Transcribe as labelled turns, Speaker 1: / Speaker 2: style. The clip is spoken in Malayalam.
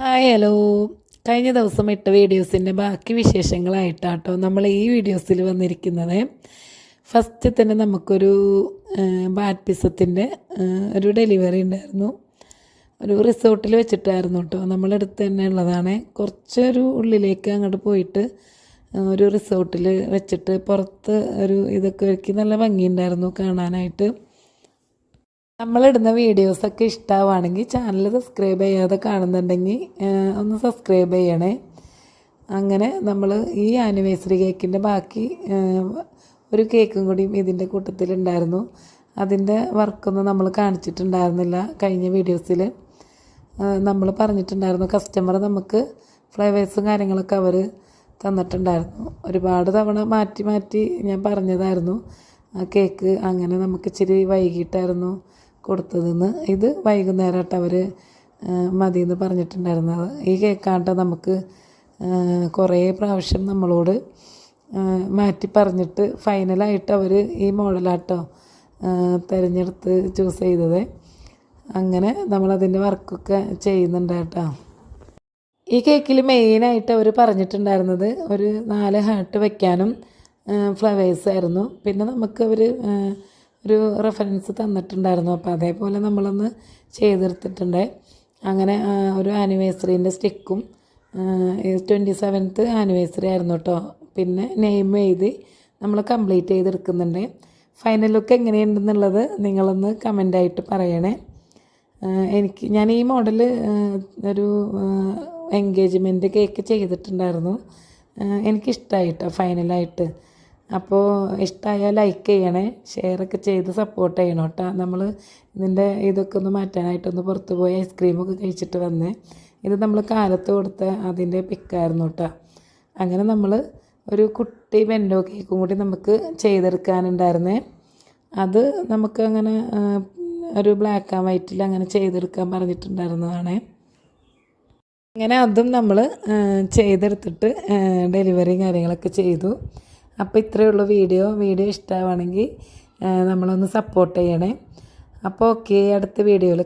Speaker 1: Hi hello. കഴിഞ്ഞ ദിവസം ഇട്ട വീഡിയോസിന്റെ ബാക്കി വിശേഷങ്ങളായിട്ടാട്ടോ നമ്മൾ ഈ വീഡിയോസിൽ വന്നിരിക്കുന്നത്. ഫസ്റ്റ് തന്നെ നമുക്കൊരു ബാറ്റ് പിസത്തിന്റെ ഒരു ഡെലിവറി ഉണ്ടായിരുന്നു. ഒരു റിസോർട്ടിൽ വെച്ചിട്ടായിരുന്നു കേട്ടോ നമ്മളടുത്ത് തന്നെ ഉള്ളതാണ്. കുറച്ചൊരു ഉള്ളിലേക്ക് അങ്ങോട്ട് പോയിട്ട് ഒരു റിസോർട്ടിൽ വെച്ചിട്ട് പുറത്ത് ഒരു ഇതൊക്കെ ഒരുക്കി നല്ല ഭംഗിയുണ്ടായിരുന്നു കാണാനായിട്ട്. നമ്മളിടുന്ന വീഡിയോസൊക്കെ ഇഷ്ടമാവുകയാണെങ്കിൽ ചാനൽ സബ്സ്ക്രൈബ് ചെയ്യാതെ കാണുന്നുണ്ടെങ്കിൽ ഒന്ന് സബ്സ്ക്രൈബ് ചെയ്യണേ. അങ്ങനെ നമ്മൾ ഈ ആനിവേഴ്സറി കേക്കിന്റെ ബാക്കി ഒരു കേക്കും കൂടിയും ഇതിന്റെ കൂട്ടത്തിലുണ്ടായിരുന്നു. അതിന്റെ വർക്കൊന്നും നമ്മൾ കാണിച്ചിട്ടുണ്ടായിരുന്നില്ല കഴിഞ്ഞ വീഡിയോസിൽ നമ്മൾ പറഞ്ഞിട്ടുണ്ടായിരുന്നു കസ്റ്റമർ നമുക്ക് ഫ്ലേവേഴ്സും കാര്യങ്ങളൊക്കെ അവർ തന്നിട്ടുണ്ടായിരുന്നു. ഒരുപാട് തവണ മാറ്റി മാറ്റി ഞാൻ പറഞ്ഞതായിരുന്നു. ആ കേക്ക് അങ്ങനെ നമുക്ക് ഇച്ചിരി വൈകിട്ടായിരുന്നു. കൊടുത്തതെന്ന് ഇത് വൈകുന്നേരമായിട്ട് അവർ മതി എന്ന് പറഞ്ഞിട്ടുണ്ടായിരുന്നത്. ഈ കേക്കാണ്ട് നമുക്ക് കുറേ പ്രാവശ്യം നമ്മളോട് മാറ്റി പറഞ്ഞിട്ട് ഫൈനലായിട്ട് അവർ ഈ മോഡലാട്ടോ തിരഞ്ഞെടുത്ത് ചൂസ് ചെയ്തത്. അങ്ങനെ നമ്മളതിന്റെ വർക്കൊക്കെ ചെയ്യുന്നുണ്ട് കേട്ടോ ഈ കേക്കിൽ മെയിനായിട്ട് അവർ പറഞ്ഞിട്ടുണ്ടായിരുന്നത് ഒരു നാല് ഹാർട്ട് വയ്ക്കാനും ഫ്ലവേഴ്സ് ആയിരുന്നു. പിന്നെ നമുക്ക് അവർ ഒരു റെഫറൻസ് തന്നിട്ടുണ്ടായിരുന്നു. അപ്പോൾ അതേപോലെ നമ്മളൊന്ന് ചെയ്തെടുത്തിട്ടുണ്ട്. അങ്ങനെ ഒരു ആനിവേഴ്സറീന്റെ സ്റ്റിക്കും ട്വന്റി സെവൻത്ത് ആനിവേഴ്സറി ആയിരുന്നു കേട്ടോ പിന്നെ നെയിം എഴുതി നമ്മൾ കംപ്ലീറ്റ് ചെയ്തെടുക്കുന്നുണ്ട്. ഫൈനൽ ലുക്ക് എങ്ങനെയുണ്ടെന്നുള്ളത് നിങ്ങളൊന്ന് കമന്റായിട്ട് പറയണേ. എനിക്ക് ഞാൻ ഈ മോഡൽ ഒരു എൻഗേജ്മെന്റ് കേക്ക് ചെയ്തിട്ടുണ്ടായിരുന്നു. എനിക്കിഷ്ടമായിട്ടോ ഫൈനലായിട്ട് അപ്പോൾ ഇഷ്ടമായാൽ ലൈക്ക് ചെയ്യണേ ഷെയറൊക്കെ ചെയ്ത് സപ്പോർട്ട് ചെയ്യണം കേട്ടോ. നമ്മൾ ഇതിന്റെ ഇതൊക്കെ ഒന്ന് മാറ്റാനായിട്ടൊന്ന് പുറത്ത് പോയി ഐസ്ക്രീമൊക്കെ കഴിച്ചിട്ട് വന്നേ. ഇത് നമ്മൾ കാലത്ത് കൊടുത്ത അതിന്റെ പിക്കായിരുന്നു കേട്ടോ. അങ്ങനെ നമ്മൾ ഒരു കുട്ടി വെൻഡോ കേക്കും കൂടി നമുക്ക് ചെയ്തെടുക്കാനുണ്ടായിരുന്നേ. അത് നമുക്ക് അങ്ങനെ ഒരു ബ്ലാക്ക് ആൻഡ് വൈറ്റിൽ അങ്ങനെ ചെയ്തെടുക്കാൻ പറഞ്ഞിട്ടുണ്ടായിരുന്നതാണ്. അങ്ങനെ അതും നമ്മൾ ചെയ്തെടുത്തിട്ട് ഡെലിവറിയും കാര്യങ്ങളൊക്കെ ചെയ്തു. അപ്പോൾ ഇത്രയേ ഉള്ളൂ വീഡിയോ. വീഡിയോ ഇഷ്ടമാണെങ്കിൽ നമ്മളൊന്ന് സപ്പോർട്ട് ചെയ്യണേ. അപ്പോൾ ഓക്കെ അടുത്ത വീഡിയോയിൽ